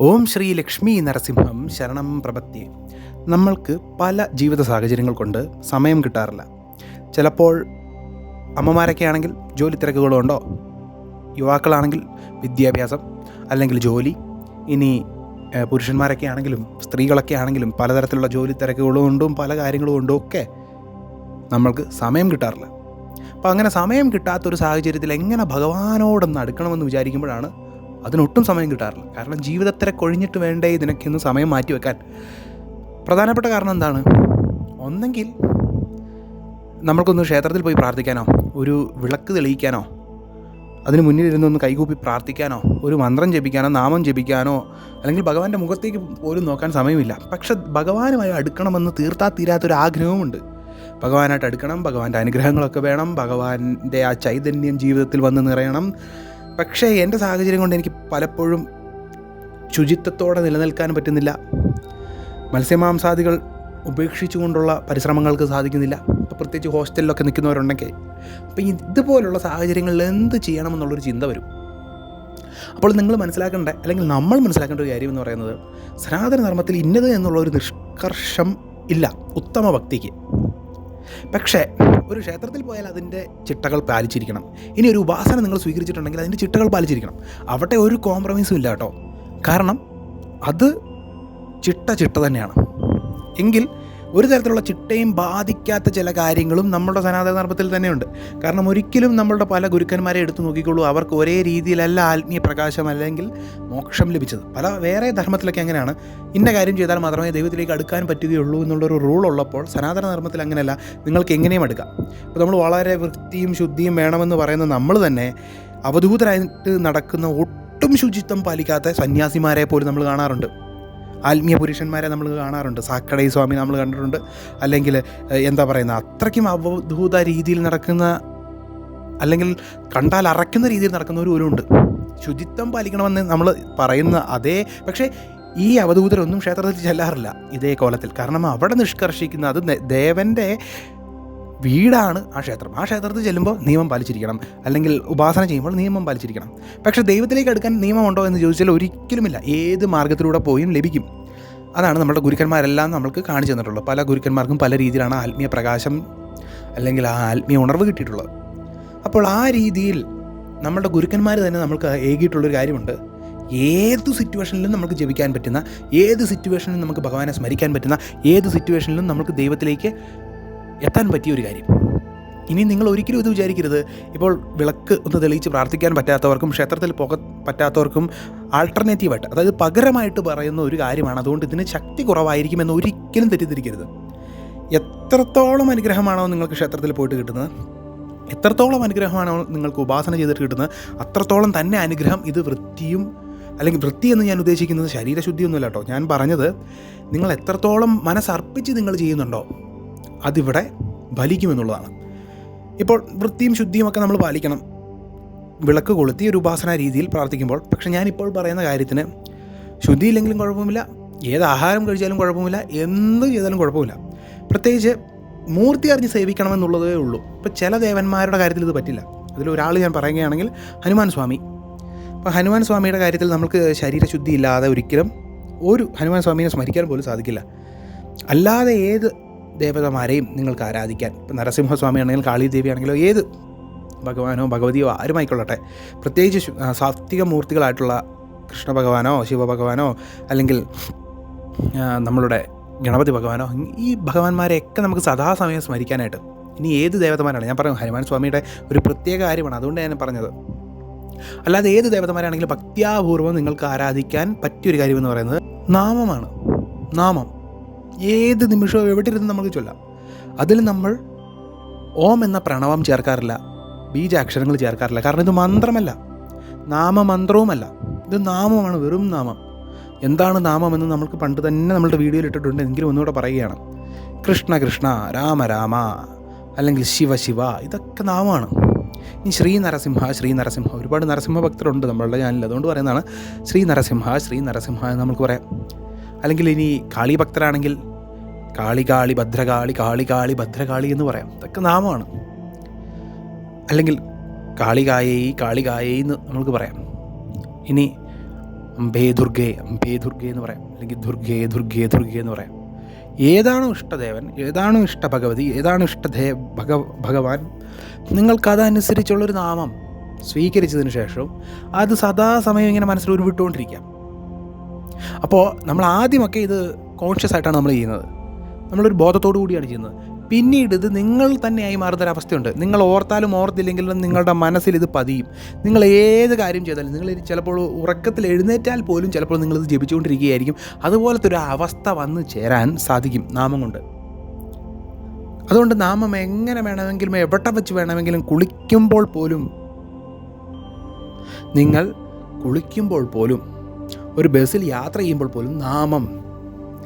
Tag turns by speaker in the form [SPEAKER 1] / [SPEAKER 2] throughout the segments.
[SPEAKER 1] ഓം ശ്രീ ലക്ഷ്മി നരസിംഹം ശരണം പ്രപത്തി നമ്മൾക്ക് പല ജീവിത സാഹചര്യങ്ങൾ കൊണ്ട് സമയം കിട്ടാറില്ല. ചിലപ്പോൾ അമ്മമാരൊക്കെ ആണെങ്കിൽ ജോലി തിരക്കുകളുണ്ടോ യുവാക്കളാണെങ്കിൽ വിദ്യാഭ്യാസം അല്ലെങ്കിൽ ജോലി ഇനി പുരുഷന്മാരൊക്കെ ആണെങ്കിലും സ്ത്രീകളൊക്കെ ആണെങ്കിലും പലതരത്തിലുള്ള ജോലി തിരക്കുകളും കൊണ്ടും പല കാര്യങ്ങളും കൊണ്ടും ഒക്കെ നമ്മൾക്ക് സമയം കിട്ടാറില്ല. അപ്പോൾ അങ്ങനെ സമയം കിട്ടാത്തൊരു സാഹചര്യത്തിൽ എങ്ങനെ ഭഗവാനോടൊന്ന് അടുക്കണമെന്ന് വിചാരിക്കുമ്പോഴാണ് അതിനൊട്ടും സമയം കിട്ടാറില്ല. കാരണം ജീവിതത്തിലെ കൊഴിഞ്ഞിട്ട് വേണ്ടേ ഇതിനൊക്കെയൊന്ന് സമയം മാറ്റി വെക്കാൻ. പ്രധാനപ്പെട്ട കാരണം എന്താണ്? ഒന്നെങ്കിൽ നമ്മൾക്കൊന്ന് ക്ഷേത്രത്തിൽ പോയി പ്രാർത്ഥിക്കാനോ ഒരു വിളക്ക് തെളിയിക്കാനോ അതിന് മുന്നിൽ ഇരുന്നൊന്ന് കൈകൂപ്പി പ്രാർത്ഥിക്കാനോ ഒരു മന്ത്രം ജപിക്കാനോ നാമം ജപിക്കാനോ അല്ലെങ്കിൽ ഭഗവാന്റെ മുഖത്തേക്ക് പോലും നോക്കാൻ സമയമില്ല. പക്ഷെ ഭഗവാനുമായി അടുക്കണമെന്ന് തീർത്താ തീരാത്തൊരു ആഗ്രഹവുമുണ്ട്. ഭഗവാനായിട്ട് അടുക്കണം ഭഗവാന്റെ അനുഗ്രഹങ്ങളൊക്കെ വേണം ഭഗവാന്റെ ആ ചൈതന്യം ജീവിതത്തിൽ വന്ന് നിറയണം പക്ഷേ എന്റെ സാഹചര്യം കൊണ്ട് എനിക്ക് പലപ്പോഴും ശുചിത്വത്തോടെ നിലനിൽക്കാൻ പറ്റുന്നില്ല. മത്സ്യമാംസാദികൾ ഉപേക്ഷിച്ചുകൊണ്ടുള്ള പരിശ്രമങ്ങൾക്ക് സാധിക്കുന്നില്ല. ഇപ്പോൾ പ്രത്യേകിച്ച് ഹോസ്റ്റലിലൊക്കെ നിൽക്കുന്നവരുണ്ടെങ്കിൽ അപ്പോൾ ഇതുപോലുള്ള സാഹചര്യങ്ങളിൽ എന്ത് ചെയ്യണമെന്നുള്ളൊരു ചിന്ത വരും. അപ്പോൾ നിങ്ങൾ മനസ്സിലാക്കേണ്ട അല്ലെങ്കിൽ നമ്മൾ മനസ്സിലാക്കേണ്ട ഒരു കാര്യം എന്ന് പറയുന്നത് സനാതന ധർമ്മത്തിൽ ഇന്നത് എന്നുള്ള ഒരു നിഷ്കർഷം ഇല്ല. ഉത്തമ ഭക്തിക്ക്. പക്ഷേ ഒരു ക്ഷേത്രത്തിൽ പോയാൽ അതിന്റെ ചിട്ടകൾ പാലിച്ചിരിക്കണം. ഇനി ഒരു ഉപാസന നിങ്ങൾ സ്വീകരിച്ചിട്ടുണ്ടെങ്കിൽ അതിന്റെ ചിട്ടകൾ പാലിച്ചിരിക്കണം. അവിടെ ഒരു കോംപ്രമൈസും ഇല്ല കേട്ടോ. കാരണം അത് ചിട്ട ചിട്ട തന്നെയാണ്. എങ്കിൽ ഒരു തരത്തിലുള്ള ചിട്ടയും ബാധിക്കാത്ത ചില കാര്യങ്ങളും നമ്മുടെ സനാതന ധർമ്മത്തിൽ തന്നെയുണ്ട്. കാരണം ഒരിക്കലും നമ്മളുടെ പല ഗുരുക്കന്മാരെ എടുത്തു നോക്കിക്കോളൂ അവർക്ക് ഒരേ രീതിയിലല്ല ആത്മീയ പ്രകാശം അല്ലെങ്കിൽ മോക്ഷം ലഭിച്ചത്. പല വേറെ ധർമ്മത്തിലൊക്കെ അങ്ങനെയാണ്. ഇന്ന കാര്യം ചെയ്താൽ മാത്രമേ ദൈവത്തിലേക്ക് അടുക്കാൻ പറ്റുകയുള്ളൂ എന്നുള്ളൊരു റൂൾ ഉള്ളപ്പോൾ സനാതന ധർമ്മത്തിൽ അങ്ങനെയല്ല. നിങ്ങൾക്ക് എങ്ങനെയും എടുക്കാം അപ്പോൾ നമ്മൾ വളരെ വൃത്തിയും ശുദ്ധിയും വേണമെന്ന് പറയുന്ന നമ്മൾ തന്നെ അവധൂതരായിട്ട് നടക്കുന്ന ഒട്ടും ശുചിത്വം പാലിക്കാത്ത സന്യാസിമാരെ പോലും നമ്മൾ കാണാറുണ്ട്. ആത്മീയ പുരുഷന്മാരെ നമ്മൾ കാണാറുണ്ട്. സാക്കടൈ സ്വാമി നമ്മൾ കണ്ടിട്ടുണ്ട്. അല്ലെങ്കിൽ എന്താ പറയുന്ന അത്രയ്ക്കും അവധൂത രീതിയിൽ നടക്കുന്ന അല്ലെങ്കിൽ കണ്ടാൽ അറയ്ക്കുന്ന രീതിയിൽ നടക്കുന്നവരും ഉണ്ട് ശുചിത്വം പാലിക്കണമെന്ന് നമ്മൾ പറയുന്ന അതേ പക്ഷേ ഈ അവധൂതരൊന്നും ക്ഷേത്രത്തിൽ ചെല്ലാറില്ല. ഇതേ കോലത്തിൽ. കാരണം അവിടെ നിഷ്കർഷിക്കുന്ന അത് ദേവന്റെ വീടാണ് ആ ക്ഷേത്രം. ആ ക്ഷേത്രത്തിൽ ചെല്ലുമ്പോൾ നിയമം പാലിച്ചിരിക്കണം. അല്ലെങ്കിൽ ഉപാസന ചെയ്യുമ്പോൾ നിയമം പാലിച്ചിരിക്കണം. പക്ഷേ ദൈവത്തിലേക്ക് എടുക്കാൻ നിയമമുണ്ടോ എന്ന് ചോദിച്ചാൽ ഒരിക്കലുമില്ല. ഏത് മാർഗത്തിലൂടെ പോയും ലഭിക്കും. അതാണ് നമ്മുടെ ഗുരുക്കന്മാരെല്ലാം നമ്മൾക്ക് കാണിച്ചു തന്നിട്ടുള്ളത്. പല ഗുരുക്കന്മാർക്കും പല രീതിയിലാണ് ആത്മീയ പ്രകാശം അല്ലെങ്കിൽ ആ ആത്മീയ ഉണർവ് കിട്ടിയിട്ടുള്ളത്. അപ്പോൾ ആ രീതിയിൽ നമ്മളുടെ ഗുരുക്കന്മാർ തന്നെ നമുക്ക് ഏകിയിട്ടുള്ളൊരു കാര്യമുണ്ട്. ഏത് സിറ്റുവേഷനിലും നമുക്ക് ജപിക്കാൻ പറ്റുന്ന ഏത് സിറ്റുവേഷനിലും നമുക്ക് ഭഗവാനെ സ്മരിക്കാൻ പറ്റുന്ന ഏത് സിറ്റുവേഷനിലും നമുക്ക് ദൈവത്തിലേക്ക് എത്താൻ പറ്റിയ ഒരു കാര്യം. ഇനി നിങ്ങൾ ഒരിക്കലും ഇത് വിചാരിക്കരുത്. ഇപ്പോൾ വിളക്ക് ഒന്ന് തെളിയിച്ച് പ്രാർത്ഥിക്കാൻ പറ്റാത്തവർക്കും ക്ഷേത്രത്തിൽ പോക പറ്റാത്തവർക്കും ആൾട്ടർനേറ്റീവായിട്ട് അതായത് പകരമായിട്ട് പറയുന്ന ഒരു കാര്യമാണ്. അതുകൊണ്ട് ഇതിന് ശക്തി കുറവായിരിക്കുമെന്ന് ഒരിക്കലും തെറ്റിദ്ധരിക്കരുത്. എത്രത്തോളം അനുഗ്രഹമാണോ നിങ്ങൾക്ക് ക്ഷേത്രത്തിൽ പോയിട്ട് കിട്ടുന്നത്? എത്രത്തോളം അനുഗ്രഹമാണോ നിങ്ങൾക്ക് ഉപാസന ചെയ്തിട്ട് കിട്ടുന്നത്? അത്രത്തോളം തന്നെ അനുഗ്രഹം ഇത് വൃത്തിയും അല്ലെങ്കിൽ വൃത്തി എന്ന് ഞാൻ ഉദ്ദേശിക്കുന്നത് ശരീരശുദ്ധിയൊന്നുമല്ല കേട്ടോ. ഞാൻ പറഞ്ഞത് നിങ്ങൾ എത്രത്തോളം മനസ്സർപ്പിച്ച് നിങ്ങൾ ചെയ്യുന്നുണ്ടോ അതിവിടെ ഫലിക്കുമെന്നുള്ളതാണ് ഇപ്പോൾ വൃത്തിയും ശുദ്ധിയുമൊക്കെ നമ്മൾ പാലിക്കണം. വിളക്ക് കൊളുത്തി ഒരു ഉപാസന രീതിയിൽ പ്രാർത്ഥിക്കുമ്പോൾ പക്ഷേ ഞാനിപ്പോൾ പറയുന്ന കാര്യത്തിന് ശുദ്ധിയില്ലെങ്കിലും കുഴപ്പമില്ല ഏത് ആഹാരം കഴിച്ചാലും കുഴപ്പമില്ല എന്ത് ചെയ്താലും കുഴപ്പമില്ല. പ്രത്യേകിച്ച് മൂർത്തി അറിഞ്ഞ് സേവിക്കണമെന്നുള്ളതേ ഉള്ളൂ. ഇപ്പോൾ ചില ദേവന്മാരുടെ കാര്യത്തിൽ ഇത് പറ്റില്ല. അതിലൊരാൾ ഞാൻ പറയുകയാണെങ്കിൽ ഹനുമാൻ സ്വാമി. അപ്പോൾ ഹനുമാൻ സ്വാമിയുടെ കാര്യത്തിൽ നമുക്ക് ശരീരശുദ്ധി ഇല്ലാതെ ഒരിക്കലും ഒരു ഹനുമാൻ സ്വാമിയെ സ്മരിക്കാൻ പോലും സാധിക്കില്ല. അല്ലാതെ ഏത് ദേവതമാരെയും നിങ്ങൾക്ക് ആരാധിക്കാൻ. ഇപ്പം നരസിംഹസ്വാമി ആണെങ്കിലും കാളിദേവി ആണെങ്കിലോ ഏത് ഭഗവാനോ ഭഗവതിയോ ആരുമായിക്കൊള്ളട്ടെ. പ്രത്യേകിച്ച് സാത്വിക മൂർത്തികളായിട്ടുള്ള കൃഷ്ണ ഭഗവാനോ ശിവഭഗവാനോ അല്ലെങ്കിൽ നമ്മളുടെ ഗണപതി ഭഗവാനോ ഈ ഭഗവാന്മാരെയൊക്കെ നമുക്ക് സദാസമയം സ്മരിക്കാനായിട്ട്. ഇനി ഏത് ദേവതമാരാണ് ഞാൻ പറഞ്ഞു ഹനുമാൻ സ്വാമിയുടെ ഒരു പ്രത്യേക കാര്യമാണ്. അതുകൊണ്ട് ഞാൻ പറഞ്ഞത്. അല്ലാതെ ഏത് ദേവതമാരാണെങ്കിലും ഭക്തിയാപൂർവം നിങ്ങൾക്ക് ആരാധിക്കാൻ പറ്റിയൊരു കാര്യമെന്ന് പറയുന്നത് നാമമാണ്. നാമം. ഏത് നിമിഷവും എവിടെ ഇരുന്ന് നമുക്ക് ചൊല്ലാം. അതിൽ നമ്മൾ ഓം എന്ന പ്രണവം ചേർക്കാറില്ല ബീജാക്ഷരങ്ങൾ ചേർക്കാറില്ല. കാരണം ഇത് മന്ത്രമല്ല നാമമന്ത്രവുമല്ല. ഇത് നാമമാണ് വെറും നാമം. എന്താണ് നാമമെന്ന് നമുക്ക് പണ്ട് തന്നെ നമ്മളുടെ വീഡിയോയിൽ ഇട്ടിട്ടുണ്ട്. എങ്കിലും ഒന്നുകൂടെ പറയുകയാണ്. കൃഷ്ണ കൃഷ്ണ രാമ രാമ അല്ലെങ്കിൽ ശിവ ശിവ ഇതൊക്കെ നാമമാണ്. ഇനി ശ്രീ നരസിംഹ ശ്രീ നരസിംഹ ഒരുപാട് നരസിംഹ ഭക്തരുണ്ട് നമ്മളുടെ ചാനലിൽ. അതുകൊണ്ട് പറയുന്നതാണ് ശ്രീ നരസിംഹ ശ്രീ നരസിംഹ എന്ന് നമുക്ക് പറയാം. അല്ലെങ്കിൽ ഇനി കാളി ഭക്തരാണെങ്കിൽ കാളി കാളി ഭദ്രകാളി കാളി കാളി ഭദ്രകാളി എന്ന് പറയാം. ഇതൊക്കെ നാമമാണ്. അല്ലെങ്കിൽ കാളികായൈ കാളികായേ എന്ന് നമുക്ക് പറയാം. ഇനി അംബേ ദുർഗേ അംബേ ദുർഗേ എന്ന് പറയാം. അല്ലെങ്കിൽ ദുർഗേ ദുർഗേ ദുർഗേ എന്ന് പറയാം. ഏതാണോ ഇഷ്ടദേവൻ ഏതാണോ ഇഷ്ട ഭഗവതി ഏതാണോ ഇഷ്ടദേ ഭഗ ഭഗവാൻ നിങ്ങൾക്കതനുസരിച്ചുള്ളൊരു നാമം സ്വീകരിച്ചതിന് ശേഷവും അത് സദാസമയം ഇങ്ങനെ മനസ്സിൽ ഉരുവിട്ടുകൊണ്ടിരിക്കാം. അപ്പോൾ നമ്മൾ ആദ്യമൊക്കെ ഇത് കോൺഷ്യസ് ആയിട്ടാണ് നമ്മൾ ചെയ്യുന്നത്. നമ്മളൊരു ബോധത്തോടു കൂടിയാണ് ചെയ്യുന്നത്. പിന്നീട് ഇത് നിങ്ങൾ തന്നെയായി മാറുന്നൊരവസ്ഥയുണ്ട്. നിങ്ങൾ ഓർത്താലും ഓർത്തില്ലെങ്കിലും നിങ്ങളുടെ മനസ്സിൽ ഇത് പതിയും. നിങ്ങൾ ഏത് കാര്യം ചെയ്താലും നിങ്ങൾ ചിലപ്പോൾ ഉറക്കത്തിൽ എഴുന്നേറ്റാൽ പോലും ചിലപ്പോൾ നിങ്ങളിത് ജപിച്ചുകൊണ്ടിരിക്കുകയായിരിക്കും. അതുപോലത്തെ ഒരു അവസ്ഥ വന്ന് ചേരാൻ സാധിക്കും നാമം കൊണ്ട്. അതുകൊണ്ട് നാമം എങ്ങനെ വേണമെങ്കിലും എവിടെ വെച്ച് വേണമെങ്കിലും കുളിക്കുമ്പോൾ പോലും നിങ്ങൾ കുളിക്കുമ്പോൾ പോലും ഒരു ബസ്സിൽ യാത്ര ചെയ്യുമ്പോൾ പോലും നാമം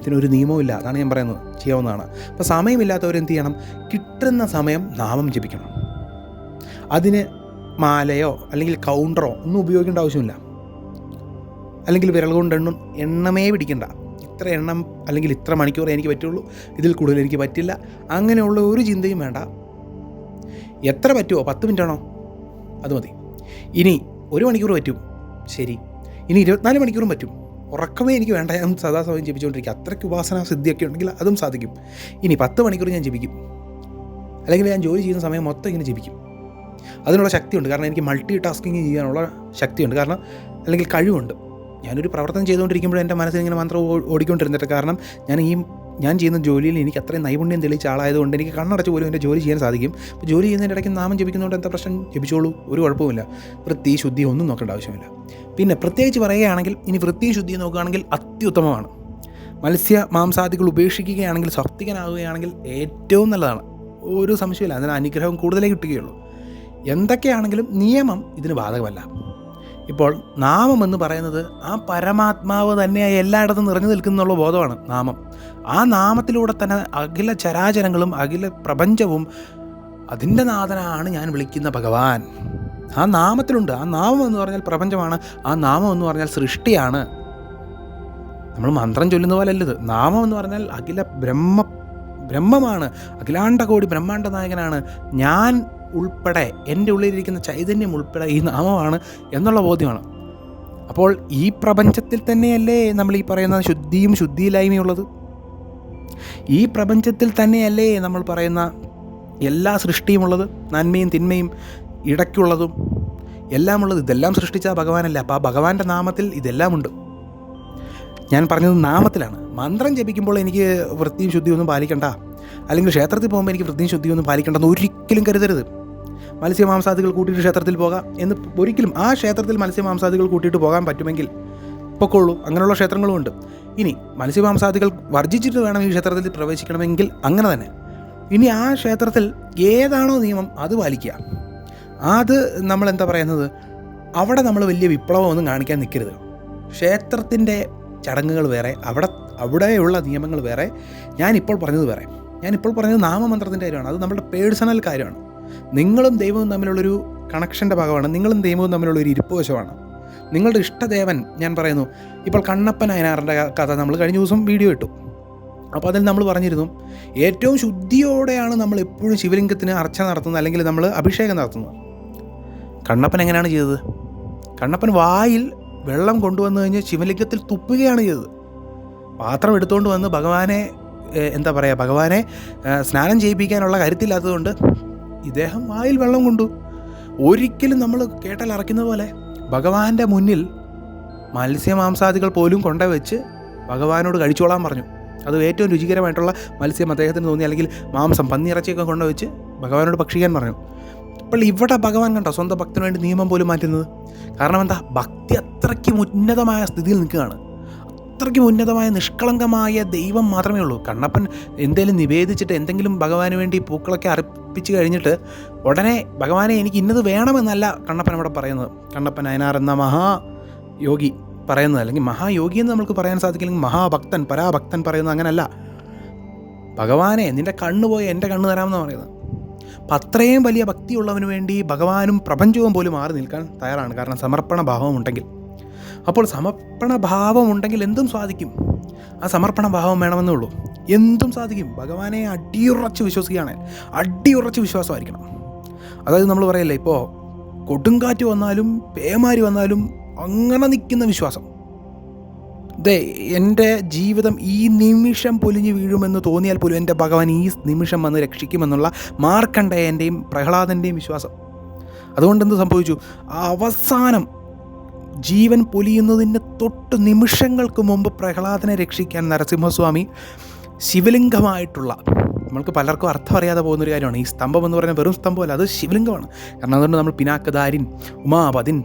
[SPEAKER 1] ഇതിനൊരു നിയമമില്ല അതാണ് ഞാൻ പറയുന്നത്. ചെയ്യാവുന്നതാണ്. അപ്പോൾ സമയമില്ലാത്തവർ എന്ത് ചെയ്യണം? കിട്ടുന്ന സമയം നാമം ജപിക്കണം. അതിന് മാലയോ അല്ലെങ്കിൽ കൗണ്ടറോ ഒന്നും ഉപയോഗിക്കേണ്ട ആവശ്യമില്ല. അല്ലെങ്കിൽ വിരൽ കൊണ്ട് എണ്ണും എണ്ണമേ പിടിക്കണ്ട. ഇത്ര എണ്ണം അല്ലെങ്കിൽ ഇത്ര മണിക്കൂർ എനിക്ക് പറ്റുള്ളൂ. ഇതിൽ കൂടുതൽ എനിക്ക് പറ്റില്ല. അങ്ങനെയുള്ള ഒരു ചിന്തയും വേണ്ട. എത്ര പറ്റുമോ പത്ത് മിനിറ്റ് ആണോ അത് മതി. ഇനി ഒരു മണിക്കൂർ പറ്റും. ശരി. ഇനി ഇരുപത്തിനാല് മണിക്കൂറും പറ്റും. ഉറക്കമേ എനിക്ക് വേണ്ട. ഞാൻ സദാസമയം ജപിച്ചുകൊണ്ടിരിക്കുക. അത്രയ്ക്ക് ഉപാസന സിദ്ധിയൊക്കെ ഉണ്ടെങ്കിൽ അതും സാധിക്കും. ഇനി പത്ത് മണിക്കൂർ ഞാൻ ജപിക്കും. അല്ലെങ്കിൽ ഞാൻ ജോലി ചെയ്യുന്ന സമയം മൊത്തം ഇങ്ങനെ ജപിക്കും. അതിനുള്ള ശക്തിയുണ്ട്. കാരണം എനിക്ക് മൾട്ടി ടാസ്കിങ് ചെയ്യാനുള്ള ശക്തിയുണ്ട്. കാരണം അല്ലെങ്കിൽ കഴിവുണ്ട്. ഞാനൊരു പ്രവർത്തനം ചെയ്തുകൊണ്ടിരിക്കുമ്പോൾ എന്റെ മനസ്സിൽ ഇങ്ങനെ മന്ത്രം ഓ- ഓടിക്കൊണ്ടിരുന്നിട്ട് കാരണം ഞാൻ ഈ ഞാൻ ചെയ്യുന്ന ജോലിയിൽ എനിക്ക് അത്രയും നൈപുണ്യം തെളിയിച്ച ആളായതുകൊണ്ട് എനിക്ക് കണ്ണടച്ച് പോലും എന്റെ ജോലി ചെയ്യാൻ സാധിക്കും. അപ്പോൾ ജോലി ചെയ്യുന്നതിന്റെ ഇടയ്ക്ക് നാമം ജപിക്കുന്നതുകൊണ്ട് എന്താ പ്രശ്നം? ജപിച്ചോളൂ. ഒരു കുഴപ്പമില്ല വൃത്തി ശുദ്ധി ഒന്നും നോക്കേണ്ട ആവശ്യമില്ല. പിന്നെ പ്രത്യേകിച്ച് പറയുകയാണെങ്കിൽ ഇനി വൃത്തി ശുദ്ധി നോക്കുകയാണെങ്കിൽ അത്യുത്തമമാണ്. മത്സ്യ മാംസാദികൾ ഉപേക്ഷിക്കുകയാണെങ്കിൽ സ്വപ്തികനാവുകയാണെങ്കിൽ ഏറ്റവും നല്ലതാണ്. ഒരു സംശയമില്ല അതിന് അനുഗ്രഹം കൂടുതലേ കിട്ടുകയുള്ളൂ. എന്തൊക്കെയാണെങ്കിലും നിയമം ഇതിന് ബാധകമല്ല. ഇപ്പോൾ നാമം എന്ന് പറയുന്നത് ആ പരമാത്മാവ് തന്നെയായി എല്ലായിടത്തും നിറഞ്ഞു നിൽക്കുന്നുള്ള ബോധമാണ് നാമം. ആ നാമത്തിലൂടെ തന്നെ അഖില ചരാചരങ്ങളും അഖില പ്രപഞ്ചവും അതിന്റെ നാഥനാണ് ഞാൻ വിളിക്കുന്ന ഭഗവാൻ. ആ നാമത്തിലുണ്ട്. ആ നാമം എന്ന് പറഞ്ഞാൽ പ്രപഞ്ചമാണ്. ആ നാമം എന്ന് പറഞ്ഞാൽ സൃഷ്ടിയാണ്. നമ്മൾ മന്ത്രം ചൊല്ലുന്ന പോലെ അല്ലത് നാമം എന്ന് പറഞ്ഞാൽ അഖില ബ്രഹ്മ ബ്രഹ്മമാണ്. അഖിലാണ്ട കോടി ബ്രഹ്മാണ്ട നായകനാണ്. ഞാൻ ഉൾപ്പെടെ എന്റെ ഉള്ളിലിരിക്കുന്ന ചൈതന്യം ഉൾപ്പെടെ ഈ നാമമാണ് എന്നുള്ള ബോധ്യമാണ്. അപ്പോൾ ഈ പ്രപഞ്ചത്തിൽ തന്നെയല്ലേ നമ്മൾ ഈ പറയുന്ന ശുദ്ധിയും ശുദ്ധിയില്ലായ്മയുള്ളത്? ഈ പ്രപഞ്ചത്തിൽ തന്നെയല്ലേ നമ്മൾ പറയുന്ന എല്ലാ സൃഷ്ടിയും ഉള്ളത് നന്മയും തിന്മയും ഇടയ്ക്കുള്ളതും എല്ലാം ഉള്ളത് ഇതെല്ലാം സൃഷ്ടിച്ച ഭഗവാനല്ല. അപ്പോൾ ആ ഭഗവാന്റെ നാമത്തിൽ ഇതെല്ലാമുണ്ട്. ഞാൻ പറഞ്ഞത് നാമത്തിലാണ്. മന്ത്രം ജപിക്കുമ്പോൾ എനിക്ക് വൃത്തിയും ശുദ്ധിയും ഒന്നും പാലിക്കണ്ട. അല്ലെങ്കിൽ ക്ഷേത്രത്തിൽ പോകുമ്പോൾ എനിക്ക് വൃത്തിയും ശുദ്ധിയും ഒന്നും പാലിക്കണ്ടെന്ന് ഒരിക്കലും കരുതരുത്. മത്സ്യമാംസാദികൾ കൂട്ടിയിട്ട് ക്ഷേത്രത്തിൽ പോകാം എന്ന് ഒരിക്കലും ആ ക്ഷേത്രത്തിൽ മത്സ്യമാംസാദികൾ കൂട്ടിയിട്ട് പോകാൻ പറ്റുമെങ്കിൽ പൊക്കോളൂ. അങ്ങനെയുള്ള ക്ഷേത്രങ്ങളും ഉണ്ട്. ഇനി മത്സ്യമാംസാദികൾ വർജിച്ചിട്ട് വേണം ഈ ക്ഷേത്രത്തിൽ പ്രവേശിക്കണമെങ്കിൽ അങ്ങനെ തന്നെ. ഇനി ആ ക്ഷേത്രത്തിൽ ഏതാണോ നിയമം അത് പാലിക്കുക. അത് നമ്മൾ എന്താ പറയുന്നത്? അവിടെ നമ്മൾ വലിയ വിപ്ലവമൊന്നും കാണിക്കാൻ നിൽക്കരുത്. ക്ഷേത്രത്തിന്റെ ചടങ്ങുകൾ വേറെ അവിടെ അവിടെയുള്ള നിയമങ്ങൾ വേറെ. ഞാനിപ്പോൾ പറഞ്ഞത് വേറെ. ഞാനിപ്പോൾ പറഞ്ഞത് നാമമന്ത്രത്തിന്റെ കാര്യമാണ്. അത് നമ്മുടെ പേഴ്സണൽ കാര്യമാണ്. നിങ്ങളും ദൈവവും തമ്മിലുള്ളൊരു കണക്ഷന്റെ ഭാഗമാണ്. നിങ്ങളും ദൈവവും തമ്മിലുള്ള ഒരു ഇരിപ്പ് വശമാണ്. നിങ്ങളുടെ ഇഷ്ടദേവൻ ഞാൻ പറയുന്നു ഇപ്പോൾ കണ്ണപ്പൻ അയനാറിന്റെ കഥ നമ്മൾ കഴിഞ്ഞ ദിവസം വീഡിയോ ഇട്ടു. അപ്പോൾ അതിൽ നമ്മൾ പറഞ്ഞിരുന്നു ഏറ്റവും ശുദ്ധിയോടെയാണ് നമ്മൾ എപ്പോഴും ശിവലിംഗത്തിന് അർച്ച നടത്തുന്നത് അല്ലെങ്കിൽ നമ്മൾ അഭിഷേകം നടത്തുന്നത്. കണ്ണപ്പൻ എങ്ങനെയാണ് ചെയ്തത്? കണ്ണപ്പൻ വായിൽ വെള്ളം കൊണ്ടുവന്നു കഴിഞ്ഞ് ശിവലിംഗത്തിൽ തുപ്പുകയാണ് ചെയ്തത്. പാത്രം എടുത്തുകൊണ്ട് വന്ന് ഭഗവാനെ എന്താ പറയുക ഭഗവാനെ സ്നാനം ചെയ്യിപ്പിക്കാനുള്ള കരുത്തില്ലാത്തതുകൊണ്ട് ഇദ്ദേഹം വായിൽ വെള്ളം കൊണ്ടു. ഒരിക്കലും നമ്മൾ കേട്ടാൽ അറക്കുന്ന പോലെ ഭഗവാന്റെ മുന്നിൽ മത്സ്യമാംസാദികൾ പോലും കൊണ്ടുവച്ച് ഭഗവാനോട് കഴിച്ചോളാൻ പറഞ്ഞു. അത് ഏറ്റവും രുചികരമായിട്ടുള്ള മത്സ്യം അദ്ദേഹത്തിന് തോന്നി. അല്ലെങ്കിൽ മാംസം പന്നിയിറച്ചിയൊക്കെ കൊണ്ടുവച്ച് ഭഗവാനോട് ഭക്ഷിക്കാൻ പറഞ്ഞു. അപ്പോൾ ഇവിടെ ഭഗവാൻ കണ്ടോ സ്വന്തം ഭക്തന് വേണ്ടി നിയമം പോലും മാറ്റുന്നത്? കാരണം എന്താ? ഭക്തി അത്രയ്ക്കും ഉന്നതമായ സ്ഥിതിയിൽ നിൽക്കുകയാണ്. അത്രയ്ക്കും ഉന്നതമായ നിഷ്കളങ്കമായ ദൈവം മാത്രമേ ഉള്ളൂ. കണ്ണപ്പൻ എന്തെങ്കിലും നിവേദിച്ചിട്ട് എന്തെങ്കിലും ഭഗവാന് വേണ്ടി പൂക്കളൊക്കെ അർപ്പിച്ച് കഴിഞ്ഞിട്ട് ഉടനെ ഭഗവാനെ എനിക്ക് ഇന്നത് വേണമെന്നല്ല കണ്ണപ്പൻ ഇവിടെ പറയുന്നത്. കണ്ണപ്പൻ അയനാർ എന്ന മഹാ യോഗി പറയുന്നത്. അല്ലെങ്കിൽ മഹായോഗി എന്ന് നമുക്ക് പറയാൻ സാധിക്കില്ലെങ്കിൽ മഹാഭക്തൻ പരാഭക്തൻ പറയുന്നത് അങ്ങനല്ല. ഭഗവാനെ നിന്റെ കണ്ണ് പോയി എന്റെ കണ്ണ് തരാമെന്നാണ് പറയുന്നത്. അപ്പം അത്രയും വലിയ ഭക്തിയുള്ളവന് വേണ്ടി ഭഗവാനും പ്രപഞ്ചവും പോലും മാറി നിൽക്കാൻ തയ്യാറാണ്. കാരണം സമർപ്പണ ഭാവം ഉണ്ടെങ്കിൽ അപ്പോൾ സമർപ്പണ ഭാവം ഉണ്ടെങ്കിൽ എന്തും സാധിക്കും. ആ സമർപ്പണ ഭാവം വേണമെന്നേ ഉള്ളൂ. എന്തും സാധിക്കും. ഭഗവാനെ അടിയുറച്ച് വിശ്വസിക്കുകയാണ് അടിയുറച്ച് വിശ്വാസമായിരിക്കണം. അതായത് നമ്മൾ പറയല്ലേ ഇപ്പോൾ കൊടുങ്കാറ്റ് വന്നാലും പേമാരി വന്നാലും അങ്ങനെ നിൽക്കുന്ന വിശ്വാസം. ദേ എന്റെ ജീവിതം ഈ നിമിഷം പൊലിഞ്ഞു വീഴുമെന്ന് തോന്നിയാൽ പോലും എന്റെ ഭഗവാൻ ഈ നിമിഷം വന്ന് രക്ഷിക്കുമെന്നുള്ള മാർക്കണ്ടേയന്റെയും പ്രഹ്ലാദന്റെയും വിശ്വാസം. അതുകൊണ്ട് എന്ത് സംഭവിച്ചു? അവസാനം ജീവൻ പൊലിയുന്നതിന് തൊട്ട് നിമിഷങ്ങൾക്ക് മുമ്പ് പ്രഹ്ലാദനെ രക്ഷിക്കാൻ നരസിംഹസ്വാമി ശിവലിംഗമായിട്ടുള്ള നമ്മൾക്ക് പലർക്കും അർത്ഥം അറിയാതെ പോകുന്നൊരു കാര്യമാണ്. ഈ സ്തംഭം എന്ന് പറയുന്നത് വെറും സ്തംഭമല്ല അത് ശിവലിംഗമാണ്. കാരണം അതുകൊണ്ട് നമ്മൾ പിനാക്കദാരിൻ ഉമാപതിൻ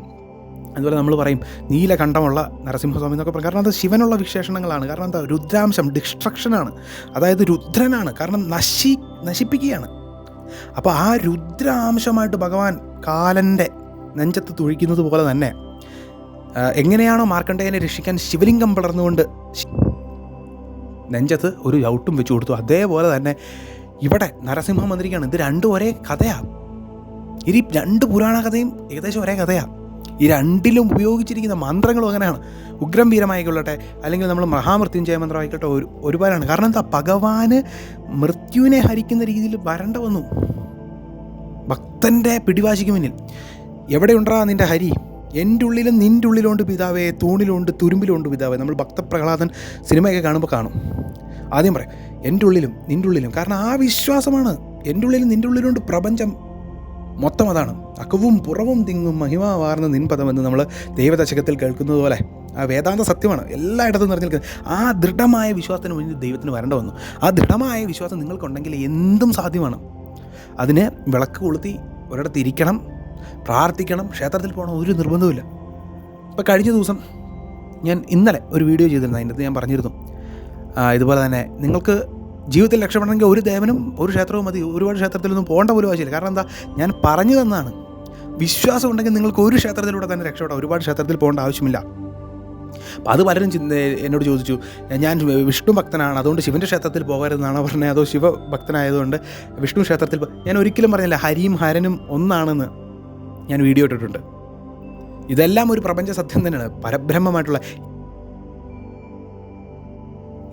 [SPEAKER 1] അതുപോലെ നമ്മൾ പറയും നീലകണ്ഠമുള്ള നരസിംഹസ്വാമി എന്നൊക്കെ പറയും. കാരണം അത് ശിവനുള്ള വിശേഷണങ്ങളാണ്. കാരണം എന്താ? രുദ്രാംശം ഡിസ്ട്രക്ഷനാണ് അതായത് രുദ്രനാണ്. കാരണം നശി നശിപ്പിക്കുകയാണ്. അപ്പോൾ ആ രുദ്രാംശമായിട്ട് ഭഗവാൻ കാലന്റെ നെഞ്ചത്ത് തുഴിക്കുന്നത് പോലെ തന്നെ എങ്ങനെയാണോ മാർക്കണ്ഡേയനെ രക്ഷിക്കാൻ ശിവലിംഗം വളർന്നുകൊണ്ട് ശി- നെഞ്ചത്ത് ഒരു ഔട്ടും വെച്ചു കൊടുത്തു. അതേപോലെ തന്നെ ഇവിടെ നരസിംഹ മന്ത്രിക്കാണ് ഇത് രണ്ടും ഒരേ കഥയാണ് ഇനി രണ്ട് പുരാണ കഥയും ഏകദേശം ഒരേ കഥയാണ് ഈ രണ്ടിലും ഉപയോഗിച്ചിരിക്കുന്ന മന്ത്രങ്ങളും അങ്ങനെയാണ്. ഉഗ്രം വീരമായിക്കൊള്ളട്ടെ അല്ലെങ്കിൽ നമ്മൾ മഹാമൃത്യുഞ്ജയ മന്ത്രം ആയിക്കോട്ടെ ഒരു ഒരുപാടാണ്. കാരണം എന്താ? ഭഗവാന് മൃത്യുവിനെ ഹരിക്കുന്ന രീതിയിൽ വരണ്ട വന്നു. ഭക്തന്റെ പിടിവാശിക്ക് മുന്നിൽ. എവിടെ ഉണ്ടാ നിന്റെ ഹരി? എന്റെ ഉള്ളിലും നിന്റെ ഉള്ളിലുണ്ട് പിതാവേ തൂണിലുണ്ട് തുരുമ്പിലുണ്ട് പിതാവേ. നമ്മൾ ഭക്തപ്രഹ്ലാദൻ സിനിമയൊക്കെ കാണുമ്പോൾ കാണും. ആദ്യം പറയാം എന്റെ ഉള്ളിലും നിന്റെ ഉള്ളിലും കാരണം ആ വിശ്വാസമാണ്. എന്റെ ഉള്ളിലും നിന്റെ ഉള്ളിലുണ്ട് പ്രപഞ്ചം. മൊത്തം അതാണ്. അക്കവും പുറവും തിങ്ങും മഹിമാവാർന്ന നിൻപദമെന്ന് നമ്മൾ ദൈവദശകത്തിൽ കേൾക്കുന്നത് പോലെ. ആ വേദാന്ത സത്യമാണ്. എല്ലായിടത്തും നിറഞ്ഞു നിൽക്കുന്നത്. ആ ദൃഢമായ വിശ്വാസത്തിന് മുന്നിൽ ദൈവത്തിന് വരേണ്ട വന്നു. ആ ദൃഢമായ വിശ്വാസം നിങ്ങൾക്കുണ്ടെങ്കിൽ എന്തും സാധ്യമാണ്. അതിന് വിളക്ക് കൊളുത്തി ഒരിടത്ത് ഇരിക്കണം. പ്രാർത്ഥിക്കണം ക്ഷേത്രത്തിൽ പോകണം ഒരു നിർബന്ധവുമില്ല. ഇപ്പോൾ കഴിഞ്ഞ ദിവസം ഞാൻ ഇന്നലെ ഒരു വീഡിയോ ചെയ്തിരുന്നു അതിന്റെ ഞാൻ പറഞ്ഞിരുന്നു. ഇതുപോലെ തന്നെ നിങ്ങൾക്ക് ജീവിതത്തിൽ രക്ഷപ്പെടണമെങ്കിൽ ഒരു ദേവനും ഒരു ക്ഷേത്രവും മതി. ഒരുപാട് ക്ഷേത്രത്തിലൊന്നും പോകേണ്ട പോലും ആവശ്യമില്ല. കാരണം എന്താ? ഞാൻ പറഞ്ഞു തന്നാണ് വിശ്വാസം ഉണ്ടെങ്കിൽ നിങ്ങൾക്ക് ഒരു ക്ഷേത്രത്തിലൂടെ തന്നെ രക്ഷപ്പെടാം. ഒരുപാട് ക്ഷേത്രത്തിൽ പോകേണ്ട ആവശ്യമില്ല. അപ്പോൾ അത് പലരും ചിന്ത എന്നോട് ചോദിച്ചു ഞാൻ വിഷ്ണു ഭക്തനാണ് അതുകൊണ്ട് ശിവന്റെ ക്ഷേത്രത്തിൽ പോകരുതെന്നാണോ പറഞ്ഞത്? അതോ ശിവഭക്തനായതുകൊണ്ട് വിഷ്ണു ക്ഷേത്രത്തിൽ ഞാൻ ഒരിക്കലും പറഞ്ഞില്ല ഹരിയും ഹരനും ഒന്നാണെന്ന്. ഞാൻ വീഡിയോ ഇട്ടിട്ടുണ്ട്. ഇതെല്ലാം ഒരു പ്രപഞ്ച സത്യം തന്നെയാണ്. പരബ്രഹ്മമായിട്ടുള്ള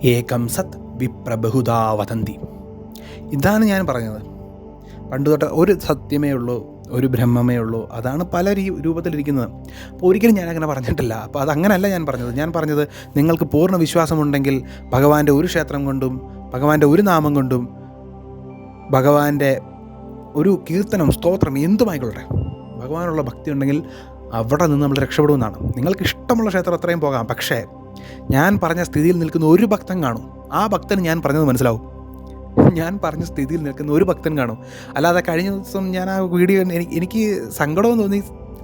[SPEAKER 1] ഏകം സത് വിപ്രബഹുതാ വതന്തി. ഇതാണ് ഞാൻ പറഞ്ഞത്. പണ്ട് തൊട്ട് ഒരു സത്യമേ ഉള്ളൂ ഒരു ബ്രഹ്മമേ ഉള്ളൂ. അതാണ് പല രീ രൂപത്തിലിരിക്കുന്നത്. അപ്പോൾ ഒരിക്കലും ഞാൻ അങ്ങനെ പറഞ്ഞിട്ടില്ല. അപ്പോൾ അതങ്ങനല്ല ഞാൻ പറഞ്ഞത്. ഞാൻ പറഞ്ഞത് നിങ്ങൾക്ക് പൂർണ വിശ്വാസമുണ്ടെങ്കിൽ ഭഗവാന്റെ ഒരു ക്ഷേത്രം കൊണ്ടും ഭഗവാന്റെ ഒരു നാമം കൊണ്ടും ഭഗവാന്റെ ഒരു കീർത്തനം സ്തോത്രം എന്തുമായിക്കൊള്ളട്ടെ? ഭഗവാനുള്ള ഭക്തി ഉണ്ടെങ്കിൽ അവിടെ നിന്ന് നമ്മൾ രക്ഷപ്പെടുമെന്നാണ്. നിങ്ങൾക്ക് ഇഷ്ടമുള്ള ക്ഷേത്രം അത്രയും പോകാം. പക്ഷേ ഞാൻ പറഞ്ഞ സ്ഥിതിയിൽ നിൽക്കുന്ന ഒരു ഭക്തൻ കാണും. ആ ഭക്തന് ഞാൻ പറഞ്ഞത് മനസ്സിലാവും. ഞാൻ പറഞ്ഞ സ്ഥിതിയിൽ നിൽക്കുന്ന ഒരു ഭക്തൻ കാണും. അല്ലാതെ കഴിഞ്ഞ ദിവസം ഞാൻ ആ വീഡിയോ എനിക്ക് എനിക്ക് സങ്കടവും തോന്നി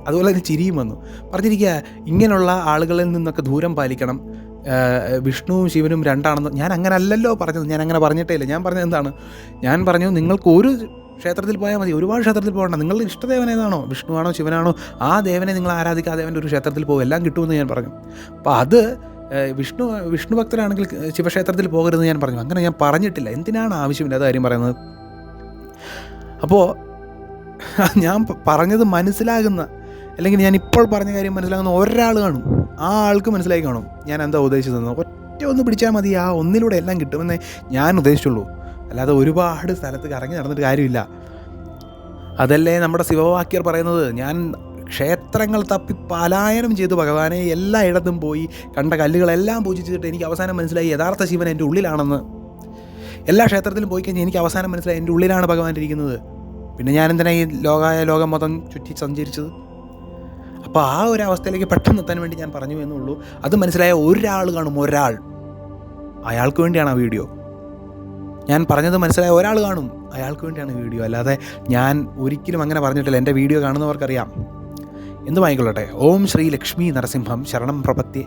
[SPEAKER 1] അതുപോലെ തന്നെ ചിരിയും വന്നു. പറഞ്ഞിരിക്കുക ഇങ്ങനെയുള്ള ആളുകളിൽ നിന്നൊക്കെ ദൂരം പാലിക്കണം. വിഷ്ണുവും ശിവനും രണ്ടാണെന്ന് ഞാൻ അങ്ങനെ അല്ലല്ലോ പറഞ്ഞത്. ഞാൻ അങ്ങനെ പറഞ്ഞിട്ടേ ഇല്ല. ഞാൻ പറഞ്ഞത് എന്താണ്? ഞാൻ പറഞ്ഞു നിങ്ങൾക്ക് ഒരു ക്ഷേത്രത്തിൽ പോയാൽ മതി. ഒരുപാട് ക്ഷേത്രത്തിൽ പോകണ്ട. നിങ്ങളുടെ ഇഷ്ടദേവൻ ഏതാണോ? വിഷ്ണുവാണോ? ശിവനാണോ? ആ ദേവനെ നിങ്ങൾ ആരാധിക്കുക ആ ദേവന്റെ ഒരു ക്ഷേത്രത്തിൽ പോകും. എല്ലാം കിട്ടുമെന്ന് ഞാൻ പറഞ്ഞു. അപ്പോൾ അത് വിഷ്ണു വിഷ്ണു ഭക്തരാണെങ്കിൽ ശിവക്ഷേത്രത്തിൽ പോകരുതെന്ന് ഞാൻ പറഞ്ഞു. അങ്ങനെ ഞാൻ പറഞ്ഞിട്ടില്ല. എന്തിനാണ് ആവശ്യമില്ലാത്ത കാര്യം പറയുന്നത്? അപ്പോൾ ഞാൻ പറഞ്ഞത് മനസ്സിലാകുന്ന അല്ലെങ്കിൽ ഞാൻ ഇപ്പോൾ പറഞ്ഞ കാര്യം മനസ്സിലാകുന്ന ഒരാൾ കാണും. ആ ആൾക്ക് മനസ്സിലായി കാണും. ഞാൻ എന്താ ഉദ്ദേശിച്ചതെന്ന്. ഒറ്റ ഒന്ന് പിടിച്ചാൽ മതി. ആ ഒന്നിലൂടെ എല്ലാം കിട്ടുമെന്നേ ഞാൻ ഉദ്ദേശിച്ചുള്ളൂ. അല്ലാതെ ഒരുപാട് സ്ഥലത്ത് കറങ്ങി നടന്നിട്ട് കാര്യമില്ല. അതല്ലേ നമ്മുടെ ശിവവാക്യർ പറയുന്നത്? ഞാൻ ക്ഷേത്രങ്ങൾ തപ്പി പലായനം ചെയ്തു ഭഗവാനെ എല്ലായിടത്തും പോയി കണ്ട കല്ലുകളെല്ലാം പൂജിച്ചിട്ട് എനിക്ക് അവസാനം മനസ്സിലായി യഥാർത്ഥ ശിവൻ എന്റെ ഉള്ളിലാണെന്ന്. എല്ലാ ക്ഷേത്രത്തിലും പോയി കഴിഞ്ഞാൽ എനിക്ക് അവസാനം മനസ്സിലായി എന്റെ ഉള്ളിലാണ് ഭഗവാൻ ഇരിക്കുന്നത്. പിന്നെ ഞാൻ എന്തിനാ ഈ ലോകായ ലോകം മൊത്തം ചുറ്റി സഞ്ചരിച്ചത്? അപ്പോൾ ആ ഒരു അവസ്ഥയിലേക്ക് പെട്ടെന്ന് എത്താൻ വേണ്ടി ഞാൻ പറഞ്ഞു എന്നുള്ളൂ. അത് മനസ്സിലായ ഒരാൾ കാണും ഒരാൾ. അയാൾക്ക് വേണ്ടിയാണ് ആ വീഡിയോ. ഞാൻ പറഞ്ഞത് മനസ്സിലായ ഒരാൾ കാണും. അയാൾക്ക് വേണ്ടിയാണ് വീഡിയോ. അല്ലാതെ ഞാൻ ഒരിക്കലും അങ്ങനെ പറഞ്ഞിട്ടില്ല. എന്റെ വീഡിയോ കാണുന്നവർക്കറിയാം. എന്തുമായിക്കൊള്ളട്ടെ? ഓം ശ്രീ ലക്ഷ്മി നരസിംഹം ശരണം പ്രപത്തി